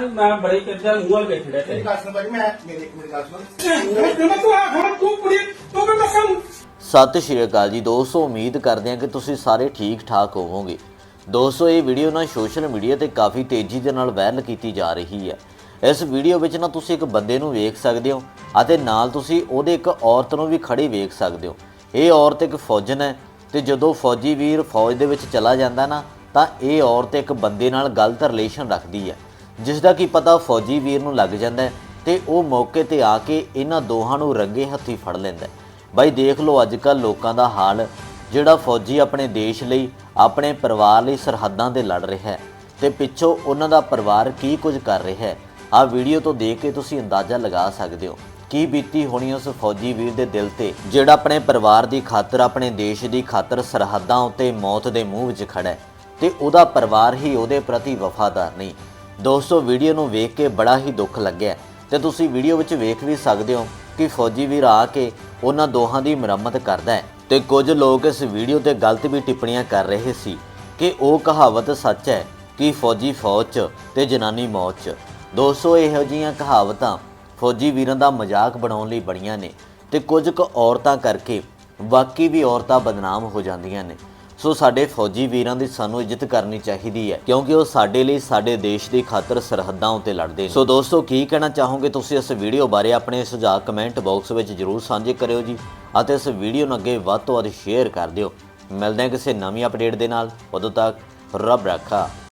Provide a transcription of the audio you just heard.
ਮੈਂ ਬੜੇ ਮੂੰਹ ਵੱਲ ਤੇ। ਸਤਿ ਸ਼੍ਰੀ ਅਕਾਲ ਜੀ ਦੋਸਤੋ ਉਮੀਦ ਕਰਦੇ ਹਾਂ ਕਿ ਤੁਸੀਂ ਸਾਰੇ ਠੀਕ ਠਾਕ ਹੋਵੋਗੇ। ਦੋਸਤੋ ਇਹ ਵੀਡੀਓ ਨਾ ਸੋਸ਼ਲ ਮੀਡੀਆ ਤੇ ਕਾਫੀ ਤੇਜ਼ੀ ਦੇ ਨਾਲ ਵਾਇਰਲ ਕੀਤੀ ਜਾ ਰਹੀ ਹੈ। ਇਸ ਵੀਡੀਓ ਵਿੱਚ ਨਾ ਤੁਸੀਂ ਇੱਕ ਬੰਦੇ ਨੂੰ ਵੇਖ ਸਕਦੇ ਹੋ ਅਤੇ ਨਾਲ ਤੁਸੀਂ ਉਹਦੇ ਇੱਕ ਔਰਤ ਨੂੰ ਵੀ ਖੜੀ ਵੇਖ ਸਕਦੇ ਹੋ। ਇਹ ਔਰਤ ਇੱਕ ਫੌਜਨ ਹੈ ਤੇ ਜਦੋਂ ਫੌਜੀ ਵੀਰ ਫੌਜ ਦੇ ਵਿੱਚ ਚਲਾ ਜਾਂਦਾ ਨਾ ਤਾਂ ਇਹ ਔਰਤ ਇੱਕ ਬੰਦੇ ਨਾਲ ਗਲਤ ਰਿਲੇਸ਼ਨ ਰੱਖਦੀ ਹੈ। ਜਿਸ ਦਾ ਕੀ ਪਤਾ ਫੌਜੀ ਵੀਰ ਨੂੰ ਲੱਗ ਜਾਂਦਾ ਹੈ ਤੇ ਉਹ ਮੌਕੇ ਤੇ ਆ ਕੇ ਇਹਨਾਂ ਦੋਹਾਂ ਨੂੰ ਰੰਗੇ ਹੱਥੀ ਫੜ ਲੈਂਦਾ ਬਾਈ ਦੇਖ ਲਓ ਅੱਜ ਕੱਲ ਲੋਕਾਂ ਦਾ ਹਾਲ, ਜਿਹੜਾ ਫੌਜੀ ਆਪਣੇ ਦੇਸ਼ ਲਈ, ਆਪਣੇ ਪਰਿਵਾਰ ਲਈ ਸਰਹੱਦਾਂ ਤੇ ਲੜ ਰਿਹਾ ਹੈ। ਤੇ ਪਿੱਛੋਂ ਉਹਨਾਂ ਦਾ ਪਰਿਵਾਰ ਕੀ ਕੁਝ ਕਰ ਰਿਹਾ ਹੈ, ਆਹ ਵੀਡੀਓ ਤੋਂ ਦੇਖ ਕੇ ਤੁਸੀਂ ਅੰਦਾਜ਼ਾ ਲਗਾ ਸਕਦੇ ਹੋ। ਕੀ ਬੀਤੀ ਹੋਣੀ ਉਸ ਫੌਜੀ ਵੀਰ ਦੇ ਦਿਲ ਤੇ, ਜਿਹੜਾ ਆਪਣੇ ਪਰਿਵਾਰ ਦੀ ਖਾਤਰ, ਆਪਣੇ ਦੇਸ਼ ਦੀ ਖਾਤਰ ਸਰਹੱਦਾਂ ਉੱਤੇ ਮੌਤ ਦੇ ਮੂੰਹ ਵਿੱਚ ਖੜਾ ਹੈ ਤੇ ਉਹਦਾ ਪਰਿਵਾਰ ਹੀ ਉਹਦੇ ਪ੍ਰਤੀ ਵਫਾਦਾਰ ਨਹੀਂ। ਦੋਸਤੋ, ਵੀਡੀਓ ਨੂੰ ਵੇਖ ਕੇ ਬੜਾ ਹੀ ਦੁੱਖ ਲੱਗਿਆ ਤੇ ਤੁਸੀਂ ਵੀਡੀਓ ਵਿੱਚ ਵੇਖ ਵੀ ਸਕਦੇ ਹੋ ਕਿ ਫੌਜੀ ਵੀਰ ਆ ਕੇ ਉਹਨਾਂ ਦੋਹਾਂ ਦੀ ਮੁਰੰਮਤ ਕਰਦਾ ਹੈ। ਤੇ ਕੁਝ ਲੋਕ ਇਸ ਵੀਡੀਓ ਤੇ ਗਲਤ ਵੀ ਟਿੱਪਣੀਆਂ ਕਰ ਰਹੇ ਸੀ ਕਿ ਉਹ ਕਹਾਵਤ ਸੱਚ ਹੈ ਕਿ ਫੌਜੀ ਫੌਜ 'ਚ ਤੇ ਜਨਾਨੀ ਮੌਤ 'ਚ। ਦੋਸਤੋ, ਇਹੋ ਜਿਹੀਆਂ ਕਹਾਵਤਾਂ ਫੌਜੀ ਵੀਰਾਂ ਦਾ ਮਜ਼ਾਕ ਬਣਾਉਣ ਲਈ ਬਣੀਆਂ ਨੇ ਤੇ ਕੁਝ ਕੁ ਔਰਤਾਂ ਕਰਕੇ ਬਾਕੀ ਵੀ ਔਰਤਾਂ ਬਦਨਾਮ ਹੋ ਜਾਂਦੀਆਂ ਨੇ। ਸੋ ਸਾਡੇ ਫੌਜੀ ਵੀਰਾਂ ਦੀ ਸਾਨੂੰ ਇੱਜ਼ਤ ਕਰਨੀ ਚਾਹੀਦੀ ਹੈ, ਕਿਉਂਕਿ ਉਹ ਸਾਡੇ ਲਈ ਸਾਡੇ ਦੇਸ਼ ਦੀ ਖਾਤਰ ਸਰਹੱਦਾਂ ਉੱਤੇ ਲੜਦੇ ਨੇ। ਸੋ ਦੋਸਤੋ, ਕੀ ਕਹਿਣਾ ਚਾਹੋਗੇ ਤੁਸੀਂ ਇਸ ਵੀਡੀਓ ਬਾਰੇ? ਆਪਣੇ ਸੁਝਾਅ ਕਮੈਂਟ ਬਾਕਸ ਵਿੱਚ ਜਰੂਰ ਸਾਂਝੇ ਕਰਿਓ ਜੀ, ਅਤੇ ਇਸ ਵੀਡੀਓ ਨੂੰ ਅੱਗੇ ਵੱਧ ਤੋਂ ਵੱਧ ਸ਼ੇਅਰ ਕਰ ਦਿਓ। ਮਿਲਦੇ ਹਾਂ ਕਿਸੇ ਨਵੀਂ ਅਪਡੇਟ ਦੇ ਨਾਲ। ਉਦੋਂ ਤੱਕ ਰੱਬ ਰੱਖਾ।